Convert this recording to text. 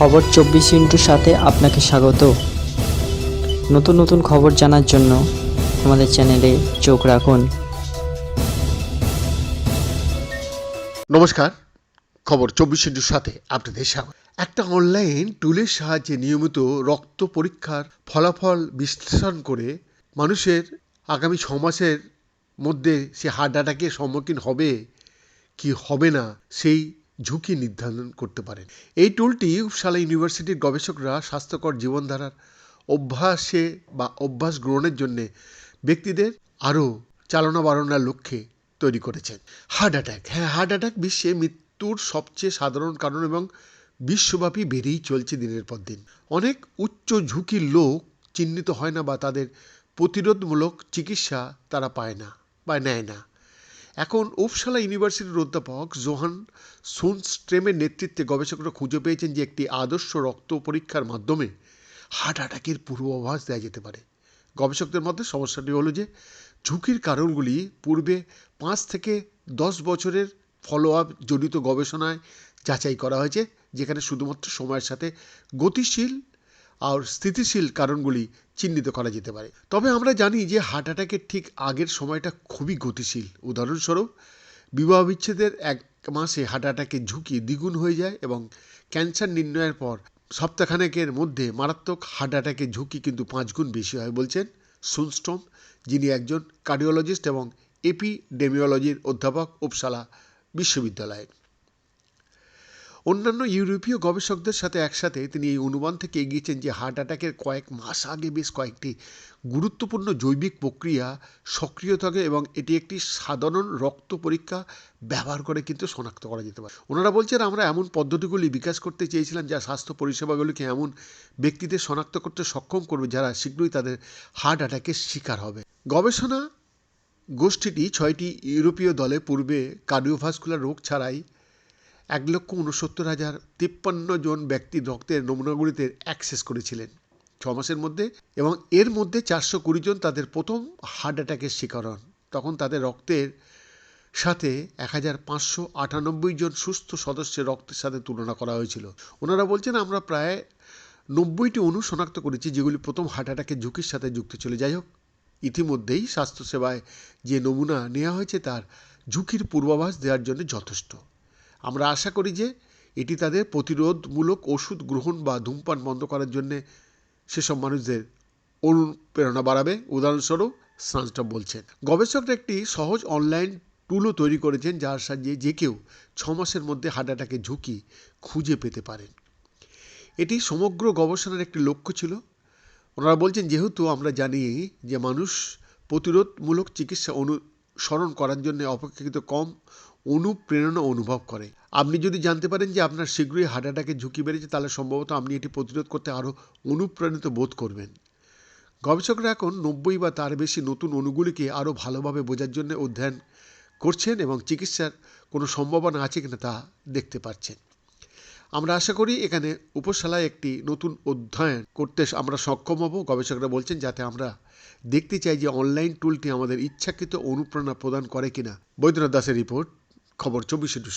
খবর চব্বিশ ইন্টুর সাথে আপনাকে স্বাগত। নতুন নতুন খবর জানার জন্য আমাদের চ্যানেলে চোখ রাখুন। নমস্কার, খবর চব্বিশ ইন্টুর সাথে আপনাদের স্বাগত। একটা অনলাইন টুলের সাহায্যে নিয়মিত রক্ত পরীক্ষার ফলাফল বিশ্লেষণ করে মানুষের আগামী ছ মাসের মধ্যে সে হার্ট অ্যাটাকের সম্মুখীন হবে কি হবে না, সেই ঝুঁকি নির্ধারণ করতে পারেন। এই টুলটি উপসালা ইউনিভার্সিটির গবেষকরা স্বাস্থ্যকর জীবনধারার অভ্যাসে বা অভ্যাস গ্রহণের জন্যে ব্যক্তিদের আরও চালনা বাড়ানোর লক্ষ্যে তৈরি করেছেন। Heart attack. হ্যাঁ হার্ট অ্যাটাক বিশ্বে মৃত্যুর সবচেয়ে সাধারণ কারণ এবং বিশ্বব্যাপী বেড়েই চলছে দিনের পর দিন। অনেক উচ্চ ঝুঁকির লোক চিহ্নিত হয় না বা তাদের প্রতিরোধমূলক চিকিৎসা তারা পায় না বা নেয় না। এখন উপসালা ইউনিভার্সিটির অধ্যাপক জোহান সুনস্ট্রেমের নেতৃত্বে গবেষকরা খুঁজে পেয়েছেন যে একটি আদর্শ রক্ত পরীক্ষার মাধ্যমে হার্ট অ্যাটাকের পূর্বাভাস দেওয়া যেতে পারে। গবেষকদের মধ্যে সমস্যাটি হলো যে ঝুঁকির কারণগুলি পূর্বে পাঁচ থেকে দশ বছরের ফলো আপ জড়িত গবেষণায় যাচাই করা হয়েছে, যেখানে শুধুমাত্র সময়ের সাথে গতিশীল আর স্থিতিশীল কারণগুলি চিহ্নিত করা যেতে পারে। তবে আমরা জানি যে হার্ট অ্যাটাকের ঠিক আগের সময়টা খুবই গতিশীল। উদাহরণস্বরূপ, বিবাহ বিচ্ছেদের এক মাসে হার্ট অ্যাটাকের ঝুঁকি দ্বিগুণ হয়ে যায় এবং ক্যান্সার নির্ণয়ের পর সপ্তাহখানেকের মধ্যে মারাত্মক হার্ট অ্যাটাকের ঝুঁকি কিন্তু পাঁচ গুণ বেশি হয় বলছেন সুনস্ট্রম যিনি একজন কার্ডিওলজিস্ট এবং এপিডেমিওলজির অধ্যাপক, উপসালা বিশ্ববিদ্যালয়ে অন্যান্য ইউরোপীয় গবেষকদের সাথে একসাথে তিনি এই অনুমান থেকে এগিয়েছেন যে হার্ট অ্যাটাকের কয়েক মাস আগে বেশ কয়েকটি গুরুত্বপূর্ণ জৈবিক প্রক্রিয়া সক্রিয় থাকে এবং এটি একটি সাধারণ রক্ত পরীক্ষা ব্যবহার করে কিন্তু শনাক্ত করা যেতে পারে। ওনারা বলছেন, আমরা এমন পদ্ধতিগুলি বিকাশ করতে চেয়েছিলাম যা স্বাস্থ্য পরিষেবাগুলিকে এমন ব্যক্তিদের শনাক্ত করতে সক্ষম করবে যারা শীঘ্রই তাদের হার্ট অ্যাটাকের শিকার হবে। গবেষণা গোষ্ঠীটি ছয়টি ইউরোপীয় দলে পূর্বে কার্ডিওভাস্কুলার রোগ ছাড়াই এক লক্ষ উনসত্তর হাজার তিপ্পান্ন জন ব্যক্তির রক্তের নমুনাগুলিতে অ্যাক্সেস করেছিলেন। ছ মাসের মধ্যে এবং এর মধ্যে চারশো কুড়ি জন তাদের প্রথম হার্ট অ্যাটাকের শিকার হন। তখন তাদের রক্তের সাথে এক হাজার পাঁচশো আটানব্বই জন সুস্থ সদস্যের রক্তের সাথে তুলনা করা হয়েছিল। ওনারা বলছেন, আমরা প্রায় নব্বইটি অণু শনাক্ত করেছি যেগুলি প্রথম হার্ট অ্যাটাকের ঝুঁকির সাথে যুক্ত ছিল। যাই হোক, ইতিমধ্যেই স্বাস্থ্যসেবায় যে নমুনা নেওয়া হয়েছে তার ঝুঁকির পূর্বাভাস দেওয়ার জন্য যথেষ্ট। আমরা আশা করি যে এটি তাদের প্রতিরোধমূলক ওষুধ গ্রহণ বা ধূমপান বন্ধ করার জন্য সেসব মানুষদের অনুপ্রেরণা বাড়াবে। উদাহরণস্বরূপ সানস্টপ বলছেন। গবেষকরা একটি সহজ অনলাইন টুলও তৈরি করেছেন যার সাহায্যে যে কেউ ছ মাসের মধ্যে হার্ট অ্যাটাকের ঝুঁকি খুঁজে পেতে পারেন। এটি সমগ্র গবেষণার একটি লক্ষ্য ছিল। ওনারা বলছেন, যেহেতু আমরা জানি যে মানুষ প্রতিরোধমূলক চিকিৎসা অনুসরণ করার জন্য অপেক্ষাকৃত কম অনুপ্রেরণা অনুভব করে। আপনি যদি জানতে পারেন যে আপনার শীঘ্রই হার্ট অ্যাটাকের ঝুঁকি বেড়েছে, তাহলে সম্ভবত আপনি এটি প্রতিরোধ করতে আরও অনুপ্রাণিত বোধ করবেন। গবেষকরা এখন নব্বই বা তার বেশি নতুন অণুগুলিকে আরও ভালোভাবে বোঝার জন্য অধ্যয়ন করছেন এবং চিকিৎসার কোনো সম্ভাবনা আছে কিনা তা দেখতে পাচ্ছেন। আমরা আশা করি এখানে উপশালায় একটি নতুন অধ্যয়ন করতে আমরা সক্ষম হব। গবেষকরা বলছেন যাতে আমরা দেখতে চাই যে অনলাইন টুলটি আমাদের ইচ্ছাকৃত অনুপ্রেরণা প্রদান করে কিনা। বৈদ্যনাথ দাসের রিপোর্ট, খবর চব্বিশে টু